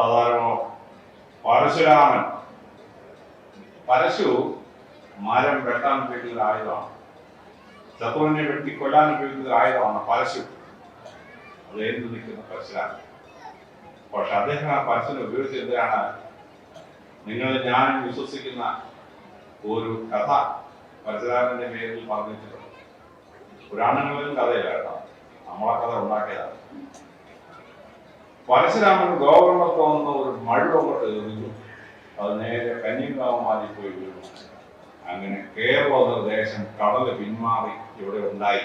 ആധാരമോ പരശുരാമൻ. പരശു മരം വെട്ടാൻ ഉപയോഗിക്കുന്ന ആയുധമാണ്. ശത്രുവിനെ വെട്ടി കൊല്ലാൻ ഉപയോഗിക്കുന്ന ആയുധമാണ് പരശു. അത് എന്ത് നിൽക്കുന്ന പരശുരാമൻ. പക്ഷെ അദ്ദേഹം ആ പരശുനെ ഉപയോഗിച്ച് എന്തിനാണ് നിങ്ങൾ ഞാൻ വിശ്വസിക്കുന്ന ഒരു കഥ പരശുരാമന്റെ പേരിൽ പറഞ്ഞിട്ടുണ്ട് പുരാണങ്ങളിലും കഥയില്ല കേട്ടോ നമ്മളെ കഥ ഉണ്ടാക്കിയതാണ്. പരശുരാമൻ ഗോവർണത്ത് വന്ന് ഒരു മഴ കൊണ്ട് എറിഞ്ഞു. അത് നേരെ കന്യകാമാരി പോയി വീണു. അങ്ങനെ കേരള എന്ന ദേശം കടൽ പിന്മാറി ഇവിടെ ഉണ്ടായി.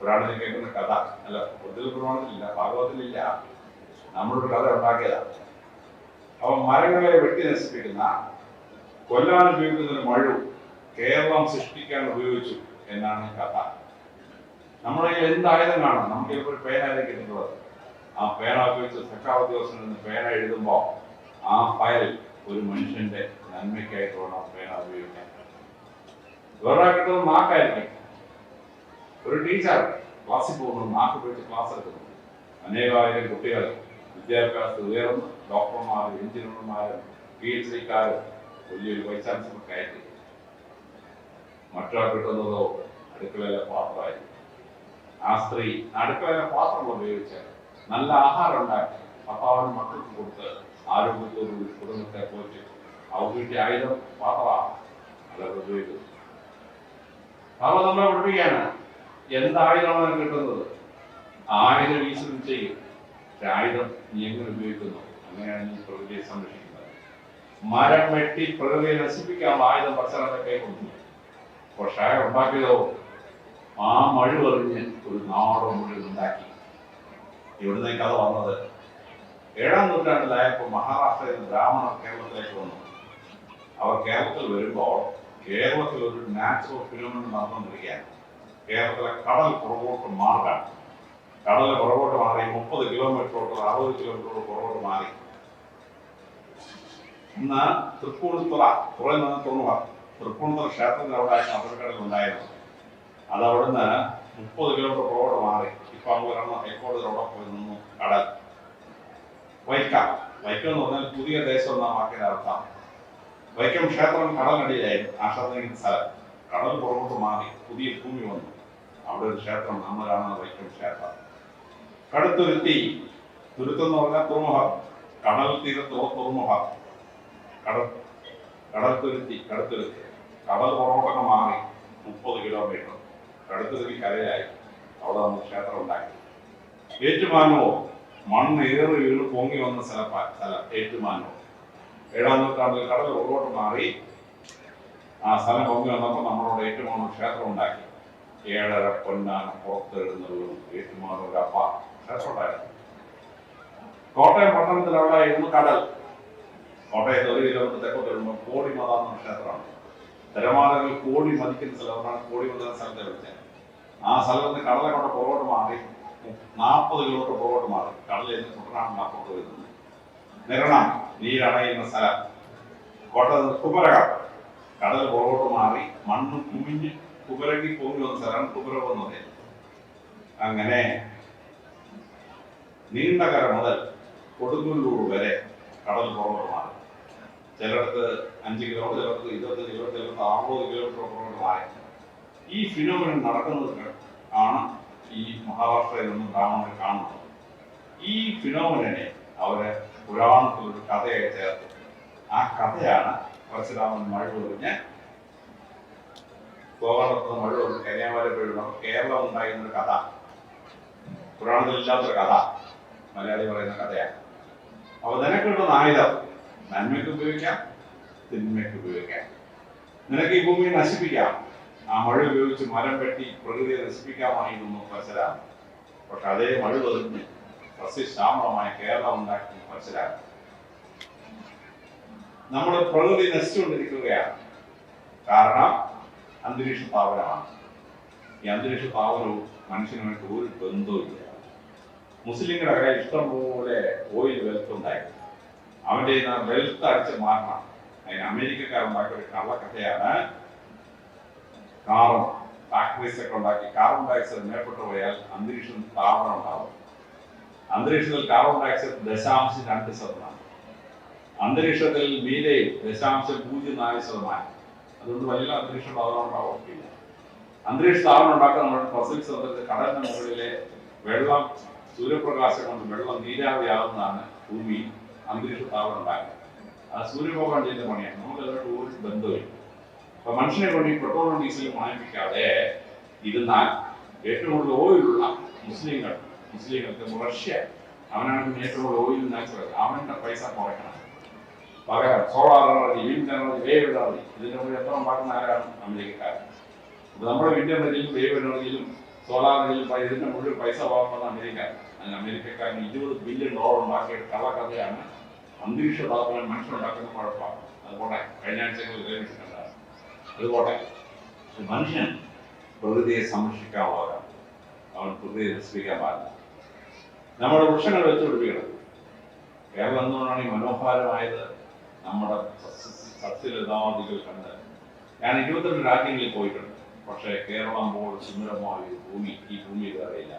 പുരാണത്തിൽ കേൾക്കുന്ന കഥ. അല്ല ഒത്തിരി പുരാണത്തിലില്ല ഭാഗവതത്തിലില്ല. നമ്മളൊരു കഥ ഉണ്ടാക്കിയതാണ് അപ്പൊ മരങ്ങളെ വെട്ടി നശിപ്പിക്കുന്ന കൊല്ലാൻ ഉപയോഗിക്കുന്ന ഒരു മഴു കേരളം സൃഷ്ടിക്കാൻ ഉപയോഗിച്ചു എന്നാണ് കഥ. നമ്മുടെ കയ്യിൽ എന്ത് കാണാം നമുക്ക് ഇപ്പോൾ ഒരു പേനായിരിക്കും കിട്ടുന്നത്. ആ പേന ഉപയോഗിച്ച് സർക്കാർ ദിവസം നിന്ന് പേന എഴുതുമ്പോൾ ആ ഫയൽ ഒരു മനുഷ്യന്റെ നന്മയ്ക്കായിട്ടുള്ള പേന ഉപയോഗിക്കാൻ വേറെ കിട്ടുന്നത് നാക്കായിരിക്കും ഒരു ടീച്ചർ ക്ലാസ്സിൽ പോകുന്നു നാക്ക് ഉപയോഗിച്ച് ക്ലാസ് എടുക്കുന്നു. അനേകായിരം കുട്ടികൾ വിദ്യാഭ്യാസത്തിൽ ഉയർന്ന് ഡോക്ടർമാർ എഞ്ചിനീയർമാരും പി എച്ച് ഡിക്കാരും വലിയൊരു വൈസ് ചാൻസലർ കയറ്റി. മറ്റൊരാൾ കിട്ടുന്നതോ അടുക്കളയിലെ പാത്രമായിരിക്കും ആ സ്ത്രീ അടുക്കളയിലെ പാത്രം ഉപയോഗിച്ച് നല്ല ആഹാരം ഉണ്ടാക്കി. ഭർത്താവിനും മക്കൾക്കും കൊടുത്ത് ആരോഗ്യത്തോടുകൂടി കുടുംബത്തെ പോറ്റി അവരുടെ ആയുധം പാത്രമാണ് അതൊക്കെ ഉപയോഗിക്കുന്നത് അപ്പോൾ നമ്മളെ പഠിപ്പിക്കുകയാണ് എന്തായുധമാണ് കിട്ടുന്നത്? ആയുധം ഈശ്വരൻ ചെയ്യും. പക്ഷെ ആയുധം നീ എങ്ങനെ ഉപയോഗിക്കുന്നു? അങ്ങനെയാണ് നീ പ്രകൃതിയെ സംരക്ഷിക്കുന്നത്. മരം വെട്ടി പ്രകൃതിയെ നശിപ്പിക്കാൻ ആയുധം ഭക്ഷണത്തെ കൈക്കൊണ്ടു പക്ഷേ ഉണ്ടാക്കിയതോ? ആ മഴ ഒരു നാടോ മുഴുവൻ ഉണ്ടാക്കി. ഇവിടുന്ന് കഥ വന്നത്. ഏഴാം നൂറ്റാണ്ടിലായപ്പോൾ മഹാരാഷ്ട്രയിൽ നിന്ന് ബ്രാഹ്മണർ കേരളത്തിലേക്ക് വന്നു. അവർ കേരളത്തിൽ വരുമ്പോൾ കേരളത്തിൽ ഒരു നാച്ചുറൽ ഫിനോമിനൻ നടന്നുകൊണ്ടിരിക്കുകയാണ്. കേരളത്തിലെ കടൽ പുറകോട്ട് മാറുകയാണ്. കടൽ പുറകോട്ട് മാറി മുപ്പത് കിലോമീറ്ററോട്ട് അറുപത് കിലോമീറ്ററോട്ട് പുറകോട്ട് മാറി. ഇന്ന് തൃപ്പൂണിത്തുറ തുറയിൽ നിന്ന് തോന്നുക തൃപ്പൂണിത്തുറ ക്ഷേത്രത്തിൽ അവിടെ അപകടങ്ങൾ ഉണ്ടായിരുന്നത്. അത് അവിടുന്ന് മുപ്പത് കിലോമീറ്റർ റോഡ് മാറി. ഇപ്പൊ അങ്ങ് വരണം. ഹൈക്കോടതി റോഡ് പോയി നിന്നു കടൽ. വൈക്കം. വൈക്കം എന്ന് പറഞ്ഞാൽ പുതിയ ദേശം എന്നാ വാക്കിന്റെ അർത്ഥം. വൈക്കം ക്ഷേത്രം കടലിനടിയിലായിരുന്നു. ആ ക്ഷേത്രം സ്ഥലം. കടൽ പുറകോട്ട് മാറി പുതിയ ഭൂമി വന്നു. അവിടെ ഒരു ക്ഷേത്രം. നമ്മൾ കാണുന്ന വൈക്കം ക്ഷേത്രം. കടുത്തുരുത്തി. തുരുത്തം എന്ന് പറഞ്ഞാൽ തുറമുഖം. കടൽ തീരത്തോ തുറമുഖം. കടൽ കടൽ തുരുത്തി. കടുത്തുരുത്തി. കടൽ പുറകോട്ടൊക്കെ മാറി. കടുത്തുരുത്തി കരയായി. അവിടെ നമ്മൾ ക്ഷേത്രം ഉണ്ടാക്കി. ഏറ്റുമാനോ മണ്ണ് ഏറി വീണ് പൊങ്ങി വന്ന സ്ഥലപ്പാ സ്ഥലം ഏറ്റുമാനോ ഏഴാം നൂറ്റാണ്ടിൽ കടൽ ഉള്ളോട്ട് മാറി ആ സ്ഥലം പൊങ്ങി വന്നപ്പോൾ നമ്മളോട് ഏറ്റുമാനോ ക്ഷേത്രം ഉണ്ടാക്കി. ഏഴര പൊന്നാന പുറത്തെഴുന്നള്ളും ഏറ്റുമാനോ ഒരു അപ്പ ക്ഷേത്രം ഉണ്ടായിരുന്നു കോട്ടയം പട്ടണത്തിൽ അവിടെ ആയിരുന്നു കടൽ. കോട്ടയത്ത് ഒരു കിലോമീറ്റർ തെക്കോട്ട് വരുമ്പോൾ കോടിമത എന്ന ക്ഷേത്രമാണ്. തിരമാലകൾ കോടി മതിക്കുന്ന സ്ഥലമാണ് കോടിമത സ്ഥലത്തെ വിളിച്ചത്. ആ സ്ഥലത്ത് കടല കൊണ്ട് പുറകോട്ട് മാറി നാൽപ്പത് കിലോമീറ്റർ പുറകോട്ട് മാറി. കടലിൽ നിന്ന് കുട്ടനാട് അപ്പുറത്ത് വരുന്നത്. നിരണം നീരണയുന്ന സ്ഥലം. കോട്ടയം കുമരകം. കടൽ പുറകോട്ട് മാറി മണ്ണ് കുമിഞ്ഞ് കുമരകി പൊങ്ങി വന്ന സ്ഥലമാണ് കുമരകം അങ്ങനെ നീണ്ടകര മുതൽ കൊടുങ്ങല്ലൂർ വരെ കടൽ പുറകോട്ട് മാറി. ചിലയിടത്ത് അഞ്ച് കിലോമീറ്റർ ചിലർക്ക് ഇരുപത്തഞ്ച് കിലോമീറ്റർ അറുപത് കിലോമീറ്റർ പുറകോട്ട് മാറി. ഈ ഫിനോമിനൻ നടക്കുന്നത് ആണ് ഈ മഹാരാഷ്ട്രയിൽ നിന്നും ബ്രാഹ്മണർ കാണുന്നത്. ഈ ഫിനോമിനെ അവർ പുരാണത്തിൽ ഒരു കഥയായി ചേർത്തു ആ കഥയാണ് പരശുരാമൻ മഴ പൊറിഞ്ഞ് ഗോകർണത്ത് മഴ കന്യാകുമാരി വീഴുന്ന കേരളം ഉണ്ടായിരുന്ന ഒരു കഥ. പുരാണത്തിൽ ഇല്ലാത്തൊരു കഥ. മലയാളി പറയുന്ന കഥയാണ്. അപ്പൊ നിനക്ക് കിട്ടുന്ന ആയുധം നന്മയ്ക്ക് ഉപയോഗിക്കാം തിന്മയ്ക്ക് ഉപയോഗിക്കാം. നിനക്ക് ഈ ഭൂമിയെ നശിപ്പിക്കാം. ആ മഴ ഉപയോഗിച്ച് മരം വെട്ടി പ്രകൃതിയെ നശിപ്പിക്കാമായിരുന്നു പരശുരാമൻ പക്ഷെ അതേ മഴ തെളിഞ്ഞ് സസ്യശ്യാമളമായ കേരളം ഉണ്ടാക്കി പരശുരാമൻ നമ്മൾ പ്രകൃതി നശിച്ചുകൊണ്ടിരിക്കുകയാണ്. കാരണം അന്തരീക്ഷ താപനമാണ്. ഈ അന്തരീക്ഷ താപനവും മനുഷ്യനുമായിട്ട് ഒരു ബന്ധവുമില്ല. മുസ്ലിങ്ങളുടെ കയ്യിൽ ഇഷ്ടം പോലെ ഓയിൽ വെൽത്ത് ഉണ്ടായി. അവന്റെ വെൽത്ത് അടിച്ച് മാറണം. അതിന് അമേരിക്കക്കാരുണ്ടാക്കിയ ഒരു കള്ളക്കഥയാണ് കാറും ഫാക്ടറീസ് ഒക്കെ ഉണ്ടാക്കി. കാർബൺ ഡയോക്സൈഡ് മേൽപ്പെട്ടു പോയാൽ അന്തരീക്ഷത്തിൽ താപനം ഉണ്ടാവും. അന്തരീക്ഷത്തിൽ കാർബൺ ഡയോക്സൈഡ് ദശാംശം രണ്ട് ശതമാനം. അന്തരീക്ഷത്തിൽ മീതയിൽ ദശാംശം പൂജ്യം നാല് ശതമാനം. അതുകൊണ്ട് വലിയ അന്തരീക്ഷ താപനം ഉണ്ടാവുകയില്ല അന്തരീക്ഷ താപനം ഉണ്ടാക്കാൻ നമ്മൾ പസഫിക് സമുദ്രത്തിൽ കടലിന് മുകളിലെ വെള്ളം സൂര്യപ്രകാശം കൊണ്ട് വെള്ളം നീരാവിയാവുന്നതാണ് ഭൂമി അന്തരീക്ഷ താപനം ഉണ്ടാക്കുന്നത്. അത് സൂര്യഭഗവാൻ ചെയ്യുന്ന പണിയാണ്. നമുക്ക് അതിനോട് ഒരു ബന്ധമില്ല. അപ്പൊ മനുഷ്യനെ കൊണ്ട് ഈ പെട്രോളും ഡീസലും വാങ്ങിപ്പിക്കാതെ ഇരുന്നാൽ ഏറ്റവും കൂടുതൽ ഓയിലുള്ള മുസ്ലിങ്ങൾ മുസ്ലിങ്ങൾക്ക് റഷ്യ അവനാണ് ഏറ്റവും കൂടുതൽ ഓയിൽ നാച്ചുറൽ അവന്റെ പൈസ കുറയ്ക്കണം പകരം solar energy wind energy wave energy ഇതിന്റെ കൂടെ എത്ര ഉണ്ടാക്കുന്ന ആരാണ് അമേരിക്കക്കാരൻ അപ്പൊ നമ്മുടെ വിൻഡ് എനർജിയിലും വേവ് എനർജിയിലും സോളാർ എനർജിയിലും ഇതിന്റെ മുഴുവൻ പൈസ വാങ്ങുന്നത് അമേരിക്ക അതിന് അമേരിക്കക്കാരൻ ഇരുപത് ബില്യൺ ഡോളർ ഉണ്ടാക്കിയ കള്ളക്കഥയാണ് അന്തരീക്ഷ താപനം മനുഷ്യനുണ്ടാക്കുന്ന കുഴപ്പമാണ് അതുപോലെ കഴിഞ്ഞ ആഴ്ചകളിൽ പോട്ടെ പക്ഷെ മനുഷ്യൻ പ്രകൃതിയെ സംരക്ഷിക്കാവുന്നവരാണ്. അവൻ പ്രകൃതിയെ നശിപ്പിക്കാൻ പാടില്ല നമ്മുടെ വൃക്ഷങ്ങൾ വെച്ചുപിടിപ്പിക്കണം കേരളം എന്തുകൊണ്ടാണ് ഈ മനോഹരമായത്? നമ്മുടെ സസ്യ- സസ്യലതാദികൾ കണ്ട്. ഞാൻ ഇരുപത്തിരണ്ട് രാജ്യങ്ങളിൽ പോയിട്ടുണ്ട്. പക്ഷേ കേരളം പോലെ സുന്ദരമായ ഒരു ഭൂമി ഈ ഭൂമി അറിയില്ല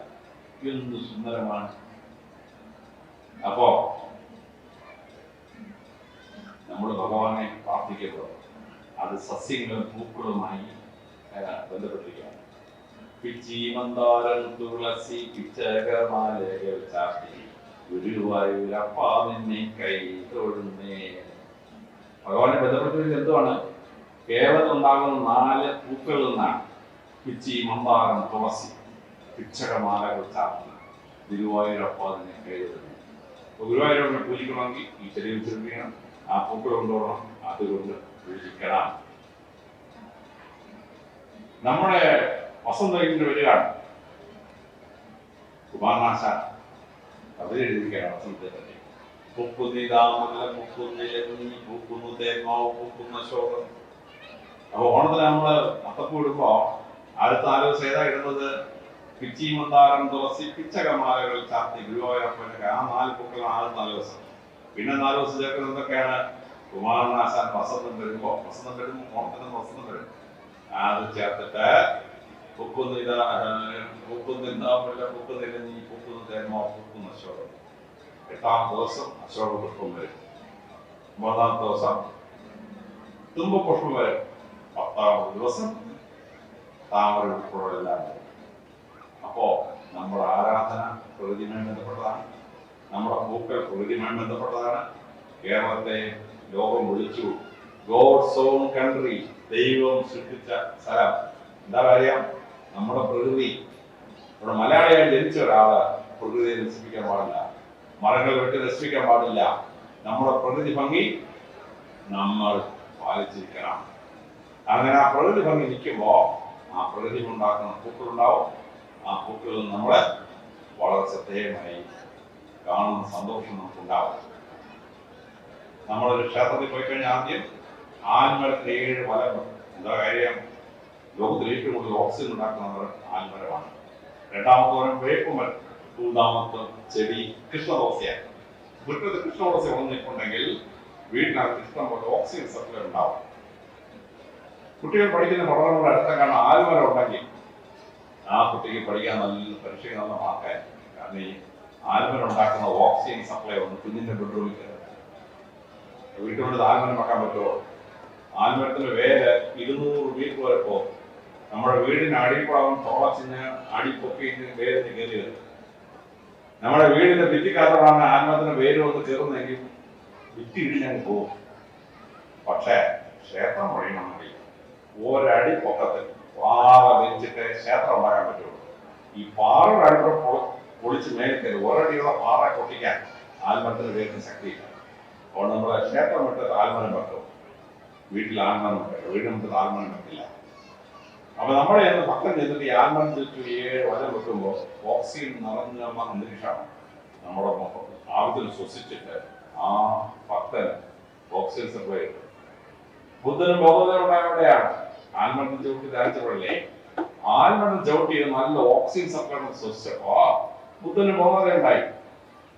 എന്ത് സുന്ദരമാണ്. അപ്പോ നമ്മൾ ഭഗവാനെ പ്രാർത്ഥിക്കുമ്പോൾ അത് സസ്യങ്ങളും പൂക്കളുമായി ബന്ധപ്പെട്ടിരിക്കുകയാണ്. പിച്ചി തുളസി പിച്ചകമാലകൾ ചാർത്തി ഗുരുവായൂരപ്പാ നിന്നെ കൈ തൊഴുന്നേ ഭഗവാനെ ബന്ധപ്പെട്ടിരിക്കുന്നത് എന്തുവാണ്? കേരളത്തിൽ ഉണ്ടാകുന്ന നാല് പൂക്കളിൽ നിന്നാണ് പിച്ചി മന്ദാരം തുളസി പിച്ചകമാലകൾ ചാർത്തി ഗുരുവായൂരപ്പാ നിന്നെ കൈ തൊഴുന്നു ഗുരുവായൂരപ്പനെ പൂജിക്കണമെങ്കിൽ ഈ ചെറിയ ചെറിയ ആ പൂക്കൾ കൊണ്ടുപോകണം അതുകൊണ്ട് പൂജിക്കണം നമ്മുടെ വസന്തത്തിന്റെ വരികയാണ് കുമാരനാശ കവിത എഴുതിയിരിക്കുകയാണ് വസന്തത്തെ പറ്റി പൂക്കുന്നിതാമല്ല പൂക്കുന്നില്ലെന്നീ പൂക്കുന്നു തേമാവ് പൂക്കുന്ന ശോകം അപ്പൊ ഓണത്തിന് നമ്മൾ അത്തപ്പൂ ഇടുമ്പോ അടുത്ത നാല് ദിവസം ഇടുന്നത്? പിച്ചി മന്ദാരം തുളസി പിച്ചകമാലകൾ ചാർത്തി ഗുരുവായൂരപ്പനൊക്കെ ആ നാല് പൂക്കളാണ് ആദ്യം നാല് ദിവസം. പിന്നെ നാല് ദിവസം ചേർക്കുന്നത് എന്തൊക്കെയാണ്? കുമാരനാശാൻ വസന്തം വരുമ്പോ വസന്തം വരുമ്പോ ഓണത്തിന് വസന്തം വരും അത് ചേർത്തിട്ട് പൂക്കുന്ന ഇതാ പൂക്കുന്ന എന്താവില്ല പൂക്കുന്നില്ല നീ പൂക്കുന്ന തേന്മോ പൂക്കുന്ന അശോകം. എട്ടാം ദിവസം അശോക പുഷ്പം വരും. ഒമ്പതാം ദിവസം തുമ്പ പുഷ്പം വരും. ദിവസം താമര പുഷ്പങ്ങളെല്ലാം വരും. അപ്പോ നമ്മുടെ ആരാധന പ്രകൃതിയുമായി ബന്ധപ്പെട്ടതാണ്. നമ്മുടെ പൂക്കൾ പ്രകൃതിയുമായി ബന്ധപ്പെട്ടതാണ്. കേരളത്തെ ലോകം വിളിച്ചു ഗോഡ്സ് ഓൺ കൺട്രി ദൈവം സൃഷ്ടിച്ച സ്ഥലം. എന്താ പറയാം നമ്മുടെ പ്രകൃതി. നമ്മുടെ മലയാളികൾ ജനിച്ച ഒരാൾ പ്രകൃതിയെ നശിപ്പിക്കാൻ പാടില്ല. മരങ്ങൾ വെട്ടി നശിപ്പിക്കാൻ പാടില്ല. നമ്മുടെ പ്രകൃതി ഭംഗി നമ്മൾ പാലിച്ചിരിക്കണം. അങ്ങനെ ആ പ്രകൃതി ഭംഗി നിൽക്കുമ്പോ ആ പ്രകൃതി ഉണ്ടാക്കുന്ന പൂക്കളുണ്ടാവും ആ പൂക്കളിൽ നമ്മൾ വളരെ ശ്രദ്ധേയമായി കാണുന്ന സന്തോഷം നമുക്കുണ്ടാവും. നമ്മളൊരു ക്ഷേത്രത്തിൽ പോയി കഴിഞ്ഞാൽ ആദ്യം ആൽമരത്തിന് ഏഴ് ഫലങ്ങൾ എന്താ കാര്യം? ലോകത്തിൽ ഏറ്റവും കൂടുതൽ ഓക്സിജൻ ഉണ്ടാക്കുന്നവർ ആൽമരമാണ്. രണ്ടാമത്തെ മരം വേപ്പുമരം മൂന്നാമത്തെ ചെടി കൃഷ്ണദോസയാണ് വീട്ടിൽ കൃഷ്ണദോസ ഉണ്ടെങ്കിൽ വീട്ടിനകത്ത് ഇഷ്ടം പോലെ ഓക്സിജൻ സപ്ലൈ ഉണ്ടാവും. കുട്ടികൾ പഠിക്കുന്ന പഠനങ്ങളുടെ അടുത്ത കാരണം ആൽമരം ഉണ്ടെങ്കിൽ ആ കുട്ടിക്ക് പഠിക്കാൻ നല്ല പരീക്ഷയ്ക്ക് നല്ല കാരണം ഈ ആൽമരം ഉണ്ടാക്കുന്ന ഓക്സിജൻ സപ്ലൈ ഒന്ന് കുഞ്ഞിന്റെ ബെഡ്റൂമിൽ കയറും വീട്ടിനുള്ളിൽ ആൽമരം വെക്കാൻ പറ്റുമോ? ആൽമരത്തിന്റെ വേര് ഇരുന്നൂറ് മീറ്റർ വരെ പോകും. നമ്മുടെ വീടിന് അടിപ്പാവം തോളച്ചിന് അടിപ്പൊക്കി വേരിന് കയറി വരും. നമ്മുടെ വീടിന്റെ ഭിത്തിക്കകത്താണ് ആൽമരത്തിന്റെ വേര് വന്ന് കയറുന്നെങ്കിൽ ഭിത്തി ഇടിഞ്ഞങ്ങ് പോകും. പക്ഷേ ക്ഷേത്രം പറയണമെങ്കിൽ ഒരടി പൊക്കത്തിൽ പാറ വെച്ചിട്ട് ക്ഷേത്രം ഉണ്ടാക്കാൻ പറ്റുള്ളൂ. ഈ പാറയുടെ അടിപ്പുറം പൊളിച്ച് മേലെ കയറി ഒരടിയുള്ള പാറ പൊട്ടിക്കാൻ ആൽമരത്തിന് വേരിന് ശക്തിയില്ല. അപ്പോൾ നമ്മുടെ ക്ഷേത്രം വീട്ടിൽ ആൽമരം വെക്കും വീടിന് ആൽമരം വെക്കില്ല. അപ്പൊ നമ്മുടെ എന്ന് ഭക്തൻ ചെന്നിട്ട് ഈ ആൽമരം ചുറ്റും ഏഴ് വല വെക്കുമ്പോൾ ഓക്സിജൻ നിറഞ്ഞ അന്തരീക്ഷമാണ്. നമ്മുടെ ശ്വസിച്ചിട്ട് ആ ഭക്തൻ ഓക്സിജൻ സപ്ലൈ ബുദ്ധനും ബോധോദയം ഉണ്ടായവിടെയാണ് ആൽമരം ചവിട്ടി ധ്യാനിച്ചപ്പോഴല്ലേ ആൽമരം ചവിട്ടി നല്ല ഓക്സിജൻ സപ്ലൈ ശ്വസിച്ചപ്പോ ബുദ്ധന്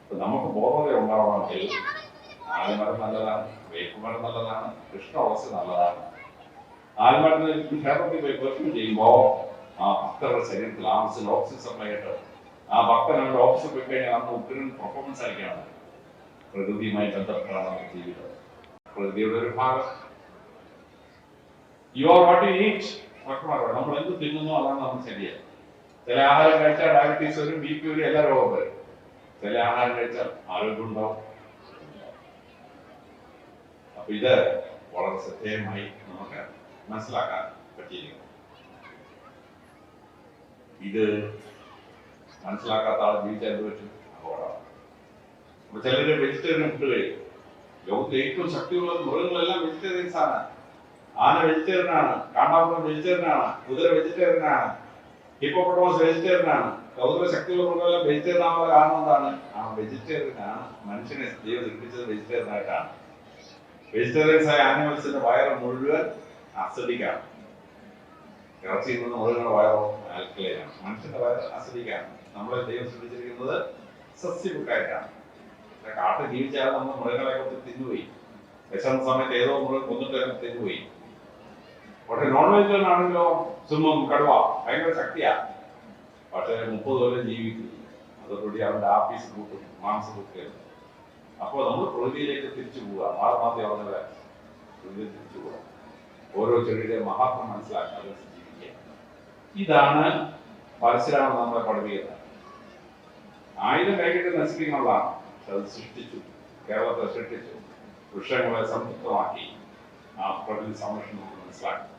അപ്പൊ നമുക്ക് ഉണ്ടാവണമെങ്കിൽ ആൽമരം നല്ലതാണ് വേപ്പുമരം നല്ലതാണ് കൃഷ്ണവളസ് നല്ലതാണ്. ആൽമരത്തിന് ക്ഷേത്രത്തിൽ പോയി പെർഫ്യൂം ചെയ്യുമ്പോൾ ആ ഭക്തരുടെ ശരീരത്തിൽ ആവശ്യത്തിന് ഓക്സിജൻ സപ്ലൈ ആയിട്ട് ആ അവരുടെ ഓഫീസിൽ പോയി കഴിഞ്ഞാൽ അന്ന് ഒത്തിരി പെർഫോമൻസ് ആയിരിക്കണം. പ്രകൃതിയുമായി ബന്ധപ്പെട്ടാണ് നമ്മുടെ ജീവിതം. പ്രകൃതിയുടെ ഒരു ഭാഗം. You are what you eat ഭക്ഷണം നമ്മൾ എന്ത് തിന്നുന്നോ അതാണ് നമ്മൾ ശരിയാണ് ചില ആഹാരം കഴിച്ചാൽ ഡയബറ്റീസ് വരും ബി പി വരും എല്ലാ രോഗം വരും. ചില ആഹാരം കഴിച്ചാൽ ആരോഗ്യം ഉണ്ടാവും. അപ്പൊ ഇത് വളരെ ശ്രദ്ധേയമായി നമുക്ക് മനസ്സിലാക്കാൻ പറ്റിയിരിക്കുന്നു. ഇത് മനസ്സിലാക്കാത്ത ആൾ ജീവിച്ചാൽ പറ്റും? അപകടമാണ്. അപ്പൊ ചിലര് വെജിറ്റേറിയൻ ഫുഡ് കഴിക്കും. ലോകത്തിലെ ഏറ്റവും ശക്തിയുള്ള മൃഗങ്ങളെല്ലാം വെജിറ്റേറിയൻസ് ആണ്. ആന വെജിറ്റേറിയൻ ആണ്. കാണ്ടാമൃഗം വെജിറ്റേറിയൻ ആണ്. കുതിര വെജിറ്റേറിയൻ ആണ്. ഹിപ്പോപ്പൊട്ടമസ് വെജിറ്റേറിയൻ ആണ്. കൗതുക ശക്തിയുള്ള മൃഗങ്ങളെല്ലാം വെജിറ്റേറിയൻ ആവാൻ കാരണം എന്താണ്? ആ വെജിറ്റേറിയൻ ആണ്. മനുഷ്യനെ ദൈവം സൃഷ്ടിച്ചത് വെജിറ്റേറിയൻ ആയിട്ടാണ്. വെജിറ്റേറിയൻസ് ആയ ആനിമൽസിന്റെ വയറ് മുഴുവൻ അസിഡിക്കാണ് ഇറച്ചി നിന്ന് മൃഗങ്ങളുടെ വയറോ ആൽക്കലൈനാണ് മനുഷ്യന്റെ വയറ് അസിഡിക്കാണ് നമ്മളെ ദൈവം ശ്രദ്ധിച്ചിരിക്കുന്നത് സസ്യബുക്കായിട്ടാണ് കാട്ടിൽ ജീവിച്ചാൽ നമ്മൾ മൃഗങ്ങളെ കൊത്തി തിന്നുപോയി. വിശന്ന സമയത്ത് ഏതോ മൃഗം കൊന്നിട്ട് തിന്നുപോയി. പക്ഷെ നോൺ വെജിറ്റേറിയൻ ആണെങ്കിലോ സിംഹം കടുവ ഭയങ്കര ശക്തിയാ. പക്ഷെ മുപ്പത് കൊല്ലം ജീവിക്കും അതോടുകൂടി അവന്റെ ആഫീസ് കൂട്ടും മാംസം കൂട്ടുകയാണ് അപ്പോൾ നമ്മൾ പ്രകൃതിയിലേക്ക് തിരിച്ചു പോവുക. മാർമാതി പറഞ്ഞത് പ്രകൃതി തിരിച്ചു പോവുക. ഓരോ ചെടിയുടെ മഹാത്മം മനസ്സിലാക്കുക അത് ജീവിക്കുക ഇതാണ് പരശുരാമൻ നമ്മളെ പഠിപ്പിക്കുന്നത്. ആയിരം കൈകിട്ട് നശിപ്പിക്കുന്നുള്ളതാണ് അത് സൃഷ്ടിച്ചു. കേരളത്തെ സൃഷ്ടിച്ചു. വൃക്ഷങ്ങളെ സംതൃപ്തമാക്കി ആ പ്രകൃതി സംരക്ഷണം നമുക്ക് മനസ്സിലാക്കി.